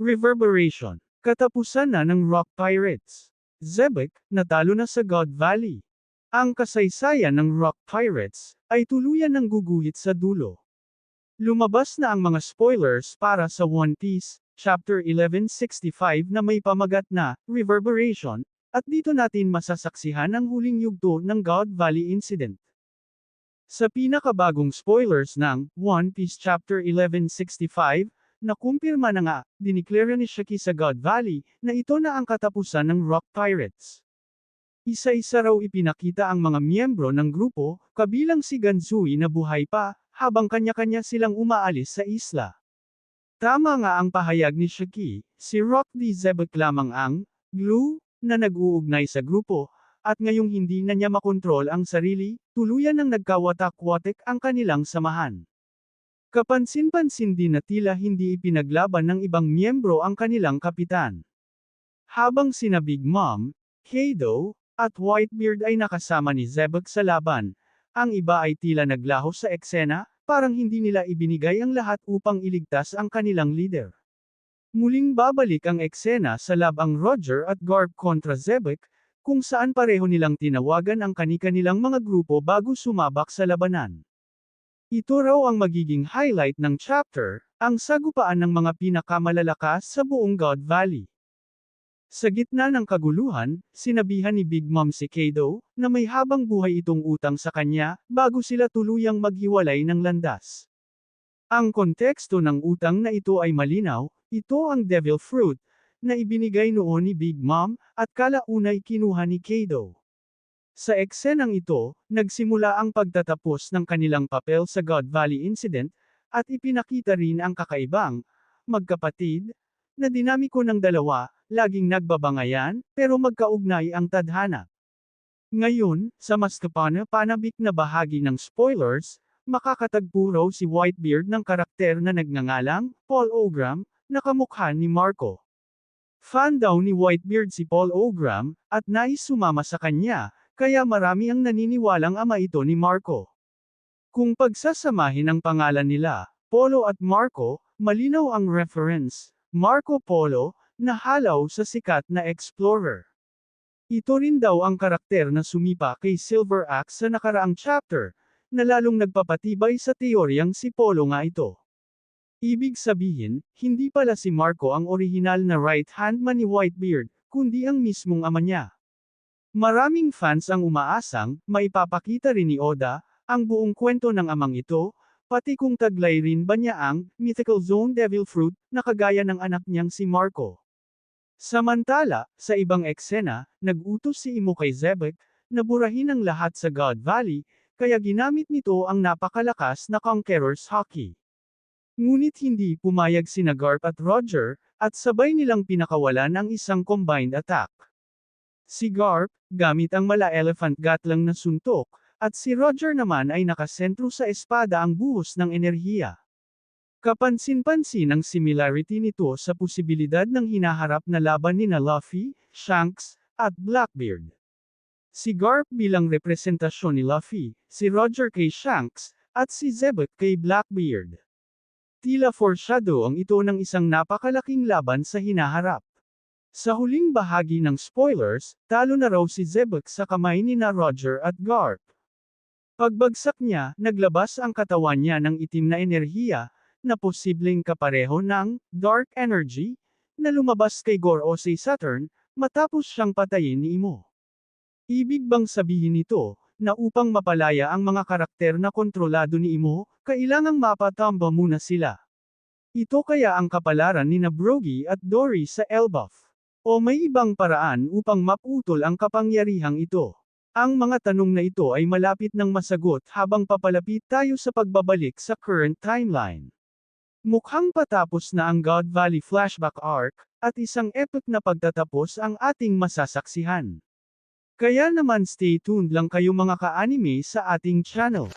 Reverberation. Katapusan na ng Rock Pirates. Zebek, natalo na sa God Valley. Ang kasaysayan ng Rock Pirates ay tuluyan ng guguhit sa dulo. Lumabas na ang mga spoilers para sa One Piece, Chapter 1165 na may pamagat na Reverberation, at dito natin masasaksihan ang huling yugto ng God Valley Incident. Sa pinakabagong spoilers ng One Piece Chapter 1165, na kumpirma na nga, diniklara ni Shaki sa God Valley, na ito na ang katapusan ng Rock Pirates. Isa-isa raw ipinakita ang mga miyembro ng grupo, kabilang si Ganzui na buhay pa, habang kanya-kanya silang umaalis sa isla. Tama nga ang pahayag ni Shaki, si Rock D. Zebek lamang ang, glue, na nag-uugnay sa grupo, at ngayong hindi na niya makontrol ang sarili, tuluyan ng nagkawatak-watek ang kanilang samahan. Kapansin-pansin din na tila hindi ipinaglaban ng ibang miyembro ang kanilang kapitan. Habang sina Big Mom, Kado, at Whitebeard ay nakasama ni Zebek sa laban, ang iba ay tila naglaho sa eksena, parang hindi nila ibinigay ang lahat upang iligtas ang kanilang leader. Muling babalik ang eksena sa labang Roger at Garp kontra Zebek, kung saan pareho nilang tinawagan ang kani-kanilang mga grupo bago sumabak sa labanan. Ito raw ang magiging highlight ng chapter, ang sagupaan ng mga pinakamalalakas sa buong God Valley. Sa gitna ng kaguluhan, sinabihan ni Big Mom si Kado, na may habang buhay itong utang sa kanya, bago sila tuluyang maghiwalay ng landas. Ang konteksto ng utang na ito ay malinaw, ito ang devil fruit, na ibinigay noon ni Big Mom, at kalaunay kinuha ni Kado. Sa eksenang ito, nagsimula ang pagtatapos ng kanilang papel sa God Valley Incident, at ipinakita rin ang kakaibang, magkapatid, na dinamiko ng dalawa, laging nagbabangayan, pero magkaugnay ang tadhana. Ngayon, sa mas kapana-panabik na bahagi ng spoilers, makakatagpo si Whitebeard ng karakter na nagngangalang, Paul Ogram, na kamukha ni Marco. Fan daw ni Whitebeard si Paul Ogram, at nais sumama sa kanya, kaya marami ang naniniwalang ama ito ni Marco. Kung pagsasamahin ang pangalan nila, Polo at Marco, malinaw ang reference, Marco Polo, na halaw sa sikat na explorer. Ito rin daw ang karakter na sumipa kay Silver Axe sa nakaraang chapter, na lalong nagpapatibay sa teoryang si Polo nga ito. Ibig sabihin, hindi pala si Marco ang orihinal na right-hand man ni Whitebeard, kundi ang mismong ama niya. Maraming fans ang umaasang, maipapakita rin ni Oda, ang buong kwento ng amang ito, pati kung taglay rin ba niya ang Mythical Zone Devil Fruit na kagaya ng anak niyang si Marco. Samantala, sa ibang eksena, nag-utos si Imo kay Zebek, na burahin ang lahat sa God Valley, kaya ginamit nito ang napakalakas na Conqueror's Hockey. Ngunit hindi pumayag sina Garp at Roger, at sabay nilang pinakawalan ang isang combined attack. Si Garp, gamit ang mala elephant gatlang na suntok, at si Roger naman ay nakasentro sa espada ang buhos ng enerhiya. Kapansin-pansin ang similarity nito sa posibilidad ng hinaharap na laban ni na Luffy, Shanks, at Blackbeard. Si Garp bilang representasyon ni Luffy, si Roger kay Shanks, at si Zebek kay Blackbeard. Tila foreshadow ang ito ng isang napakalaking laban sa hinaharap. Sa huling bahagi ng spoilers, talo na raw si Zebek sa kamay ni na Roger at Garp. Pagbagsak niya, naglabas ang katawan niya ng itim na enerhiya, na posibleng kapareho ng dark energy, na lumabas kay Gorosei Saturn, matapos siyang patayin ni Imo. Ibig bang sabihin nito, na upang mapalaya ang mga karakter na kontrolado ni Imo, kailangang mapatamba muna sila. Ito kaya ang kapalaran ni na Brogy at Dory sa Elbaf. O may ibang paraan upang maputol ang kapangyarihang ito. Ang mga tanong na ito ay malapit ng masagot habang papalapit tayo sa pagbabalik sa current timeline. Mukhang patapos na ang God Valley flashback arc, at isang epic na pagtatapos ang ating masasaksihan. Kaya naman stay tuned lang kayo mga ka-anime sa ating channel.